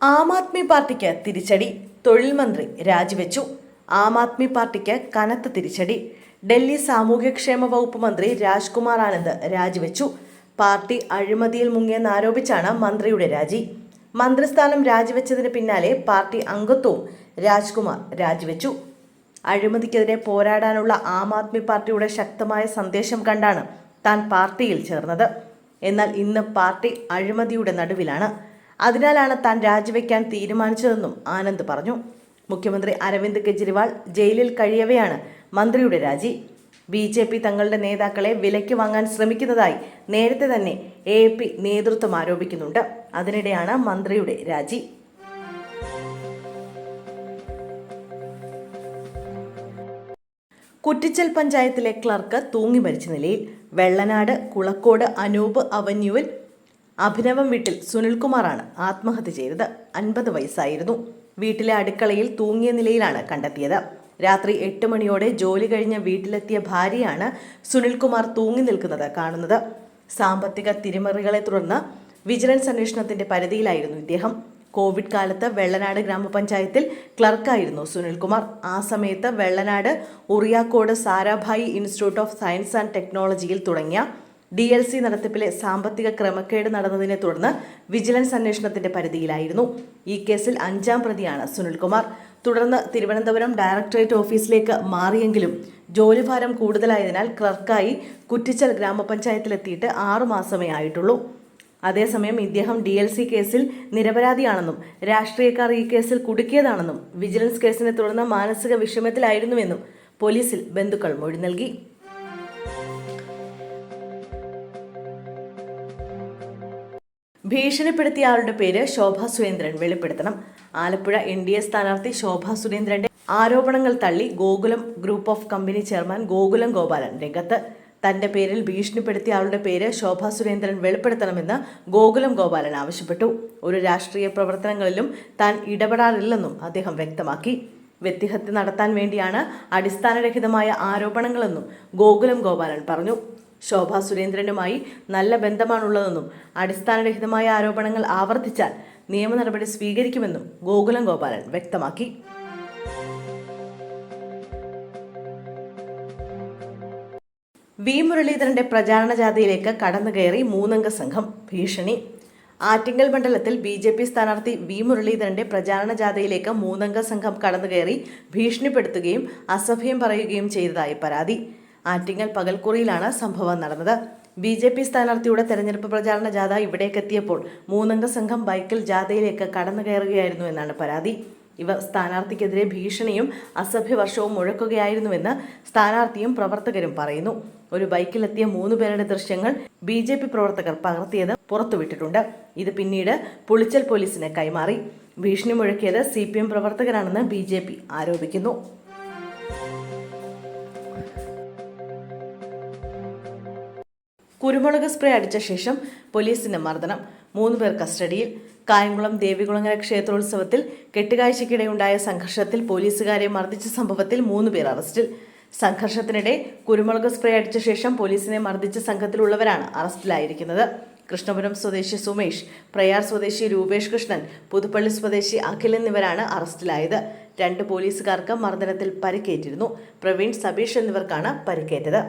ആം ആദ്മി പാർട്ടിക്ക് തിരിച്ചടി തൊഴിൽ മന്ത്രി രാജിവെച്ചു. ആം ആദ്മി പാർട്ടിക്ക് കനത്ത തിരിച്ചടി. ഡൽഹി സാമൂഹ്യക്ഷേമ വകുപ്പ് മന്ത്രി രാജ്കുമാർ ആനന്ദ് രാജിവെച്ചു. പാർട്ടി അഴിമതിയിൽ മുങ്ങിയെന്നാരോപിച്ചാണ് മന്ത്രിയുടെ രാജി. മന്ത്രിസ്ഥാനം രാജിവെച്ചതിന് പിന്നാലെ പാർട്ടി അംഗത്വവും രാജ്കുമാർ രാജിവെച്ചു. അഴിമതിക്കെതിരെ പോരാടാനുള്ള ആം ആദ്മി പാർട്ടിയുടെ ശക്തമായ സന്ദേശം കണ്ടാണ് താൻ പാർട്ടിയിൽ ചേർന്നത്. എന്നാൽ ഇന്ന് പാർട്ടി അഴിമതിയുടെ നടുവിലാണ്. അതിനാലാണ് താൻ രാജിവെക്കാൻ തീരുമാനിച്ചതെന്നും ആനന്ദ് പറഞ്ഞു. മുഖ്യമന്ത്രി അരവിന്ദ് കെജ്രിവാൾ ജയിലിൽ കഴിയവെയാണ് മന്ത്രിയുടെ രാജി. ബി ജെ പി തങ്ങളുടെ നേതാക്കളെ വിലയ്ക്ക് വാങ്ങാൻ ശ്രമിക്കുന്നതായി നേരത്തെ തന്നെ എ നേതൃത്വം ആരോപിക്കുന്നുണ്ട്. അതിനിടെയാണ് മന്ത്രിയുടെ രാജി. കുറ്റിച്ചൽ പഞ്ചായത്തിലെ ക്ലർക്ക് തൂങ്ങി മരിച്ച നിലയിൽ വെള്ളനാട് കുളക്കോട് അനൂപ് അവന്യൂവിൽ അഭിനവം വീട്ടിൽ സുനിൽകുമാറാണ് ആത്മഹത്യ ചെയ്തത്. അൻപത് വയസ്സായിരുന്നു. വീട്ടിലെ അടുക്കളയിൽ തൂങ്ങിയ നിലയിലാണ് കണ്ടെത്തിയത്. രാത്രി എട്ട് മണിയോടെ ജോലി കഴിഞ്ഞ വീട്ടിലെത്തിയ ഭാര്യയാണ് സുനിൽകുമാർ തൂങ്ങി നിൽക്കുന്നത് കാണുന്നത്. സാമ്പത്തിക തിരിമറികളെ തുടർന്ന് വിജിലൻസ് അന്വേഷണത്തിന്റെ പരിധിയിലായിരുന്നു ഇദ്ദേഹം. കോവിഡ് കാലത്ത് വെള്ളനാട് ഗ്രാമപഞ്ചായത്തിൽ ക്ലർക്കായിരുന്നു സുനിൽകുമാർ. ആ സമയത്ത് Vellanad Uriyakode Sarabhai institute of science and ടെക്നോളജിയിൽ തുടങ്ങിയ ഡി എൽ സി നടത്തിപ്പിലെ സാമ്പത്തിക ക്രമക്കേട് നടന്നതിനെ തുടർന്ന് വിജിലൻസ് അന്വേഷണത്തിന്റെ പരിധിയിലായിരുന്നു. ഈ കേസിൽ അഞ്ചാം പ്രതിയാണ് സുനിൽകുമാർ. തുടർന്ന് തിരുവനന്തപുരം ഡയറക്ടറേറ്റ് ഓഫീസിലേക്ക് മാറിയെങ്കിലും ജോലിഭാരം കൂടുതലായതിനാൽ ക്ലർക്കായി കുറ്റിച്ചൽ ഗ്രാമപഞ്ചായത്തിലെത്തിയിട്ട് ആറുമാസമേ ആയിട്ടുള്ളൂ. അതേസമയം ഇദ്ദേഹം ഡി എൽ സി കേസിൽ നിരപരാധിയാണെന്നും രാഷ്ട്രീയക്കാർ ഈ കേസിൽ കുടുക്കിയതാണെന്നും വിജിലൻസ് കേസിനെ തുടർന്ന് മാനസിക വിഷമത്തിലായിരുന്നുവെന്നും പോലീസിൽ ബന്ധുക്കൾ മൊഴി നൽകി. ഭീഷണിപ്പെടുത്തിയ ആളുടെ പേര് ശോഭ സുരേന്ദ്രൻ വെളിപ്പെടുത്തണം. ആലപ്പുഴ എൻ ഡി എ സ്ഥാനാർത്ഥി ശോഭ സുരേന്ദ്രന്റെ ആരോപണങ്ങൾ തള്ളി Gokulam group of company chairman Gokulam Gopalan രംഗത്ത്. തന്റെ പേരിൽ ഭീഷണിപ്പെടുത്തിയ ആളുടെ പേര് ശോഭാ സുരേന്ദ്രൻ വെളിപ്പെടുത്തണമെന്ന് ഗോകുലം ഗോപാലൻ ആവശ്യപ്പെട്ടു. ഒരു രാഷ്ട്രീയ പ്രവർത്തനങ്ങളിലും താൻ ഇടപെടാറില്ലെന്നും അദ്ദേഹം വ്യക്തമാക്കി. വ്യക്തിഹത്യ നടത്താൻ വേണ്ടിയാണ് അടിസ്ഥാനരഹിതമായ ആരോപണങ്ങളെന്നും ഗോകുലം ഗോപാലൻ പറഞ്ഞു. ശോഭ സുരേന്ദ്രനുമായി നല്ല ബന്ധമാണുള്ളതെന്നും അടിസ്ഥാനരഹിതമായ ആരോപണങ്ങൾ ആവർത്തിച്ചാൽ നിയമ നടപടി സ്വീകരിക്കുമെന്നും ഗോകുലം ഗോപാലൻ വ്യക്തമാക്കി. വി മുരളീധരന്റെ പ്രചാരണ ജാഥയിലേക്ക് കടന്നുകയറി മൂന്നംഗ സംഘം ഭീഷണി. ആറ്റിങ്ങൽ മണ്ഡലത്തിൽ ബി ജെ പി സ്ഥാനാർത്ഥി വി മുരളീധരന്റെ പ്രചാരണ ജാഥയിലേക്ക് മൂന്നംഗ സംഘം കടന്നുകയറി ഭീഷണിപ്പെടുത്തുകയും അസഭ്യം പറയുകയും ചെയ്തതായി പരാതി. ആറ്റിങ്ങൽ പകൽക്കുറിയിലാണ് സംഭവം നടന്നത്. ബി ജെ പി സ്ഥാനാർത്ഥിയുടെ തെരഞ്ഞെടുപ്പ് പ്രചാരണ ജാഥ ഇവിടേക്കെത്തിയപ്പോൾ മൂന്നംഗ സംഘം ബൈക്കിൽ ജാഥയിലേക്ക് കടന്നു കയറുകയായിരുന്നു എന്നാണ് പരാതി. ഇവർ സ്ഥാനാർത്ഥിക്കെതിരെ ഭീഷണിയും അസഭ്യവർഷവും മുഴക്കുകയായിരുന്നുവെന്ന് സ്ഥാനാർത്ഥിയും പ്രവർത്തകരും പറയുന്നു. ഒരു ബൈക്കിലെത്തിയ മൂന്ന് പേരുടെ ദൃശ്യങ്ങൾ ബി ജെ പി പ്രവർത്തകർ പകർത്തിയത് പുറത്തുവിട്ടിട്ടുണ്ട്. ഇത് പിന്നീട് പുളിച്ചൽ പോലീസിന് കൈമാറി. ഭീഷണി മുഴക്കിയത് സി പി എം പ്രവർത്തകരാണെന്ന് ബി ജെ പി ആരോപിക്കുന്നു. കുരുമുളക് സ്പ്രേ അടിച്ച ശേഷം പോലീസിന്റെ മർദ്ദനം. മൂന്ന് പേർ കസ്റ്റഡിയിൽ. കായംകുളം ദേവികുളങ്ങര ക്ഷേത്രോത്സവത്തിൽ കെട്ടുകാഴ്ചയ്ക്കിടെയുണ്ടായ സംഘർഷത്തിൽ പോലീസുകാരെ മർദ്ദിച്ച സംഭവത്തിൽ മൂന്ന് പേർ അറസ്റ്റിൽ. സംഘർഷത്തിനിടെ കുരുമുളക് സ്പ്രേ അടിച്ച ശേഷം പോലീസിനെ മർദ്ദിച്ച സംഘത്തിലുള്ളവരാണ് അറസ്റ്റിലായിരിക്കുന്നത്. കൃഷ്ണപുരം സ്വദേശി സുമേഷ് പ്രയാർ സ്വദേശി രൂപേഷ് കൃഷ്ണൻ പുതുപ്പള്ളി സ്വദേശി അഖിൽ എന്നിവരാണ് അറസ്റ്റിലായത്. രണ്ട് പോലീസുകാർക്ക് മർദ്ദനത്തിൽ പരിക്കേറ്റിരുന്നു. പ്രവീൺ സബീഷ് എന്നിവർക്കാണ് പരിക്കേറ്റത്.